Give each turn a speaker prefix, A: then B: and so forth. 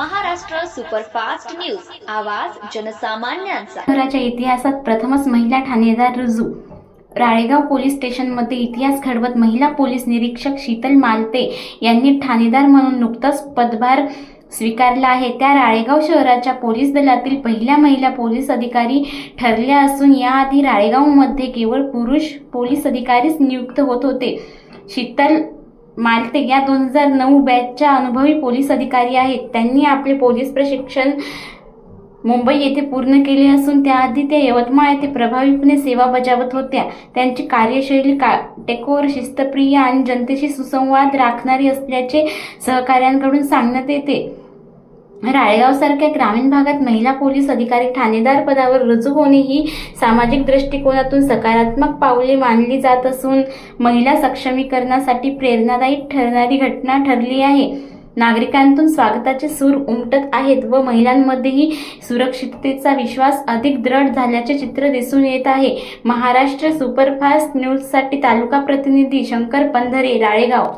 A: Superfast news. आवाज जनसामान्यांचा.
B: शहराच्या इतिहासात प्रथमच महिला ठाणेदार रुजू. राळेगाव पोलीस स्टेशनमध्ये इतिहास घडवत महिला पोलीस निरीक्षक शीतल मालते यांनी ठाणेदार म्हणून नुकताच पदभार स्वीकारला आहे. त्या राळेगाव शहराच्या पोलीस दलातील पहिल्या महिला पोलीस अधिकारी ठरल्या असून याआधी राळेगावमध्ये केवळ पुरुष पोलीस अधिकारीच नियुक्त होत होते. शीतल मालते या दोन हजार नऊ बॅचच्या अनुभवी पोलीस अधिकारी आहेत. त्यांनी आपले पोलीस प्रशिक्षण मुंबई येथे पूर्ण केले असून त्याआधी त्या यवतमाळ येथे प्रभावीपणे सेवा बजावत होत्या. त्यांची कार्यशैली का टेकोर शिस्तप्रिय आणि जनतेशी सुसंवाद राखणारी असल्याचे सहकाऱ्यांकडून सांगण्यात येते. राळेगावसारख्या ग्रामीण भागात महिला पोलीस अधिकारी ठाणेदार पदावर रुजू होणे ही सामाजिक दृष्टिकोनातून सकारात्मक पावले मानली जात असून महिला सक्षमीकरणासाठी प्रेरणादायी ठरणारी घटना ठरली आहे. नागरिकांतून स्वागताचे सूर उमटत आहेत व महिलांमध्येही सुरक्षिततेचा विश्वास अधिक दृढ झाल्याचे चित्र दिसून येत आहे. महाराष्ट्र सुपरफास्ट न्यूजसाठी तालुका प्रतिनिधी शंकर पंधरे राळेगाव.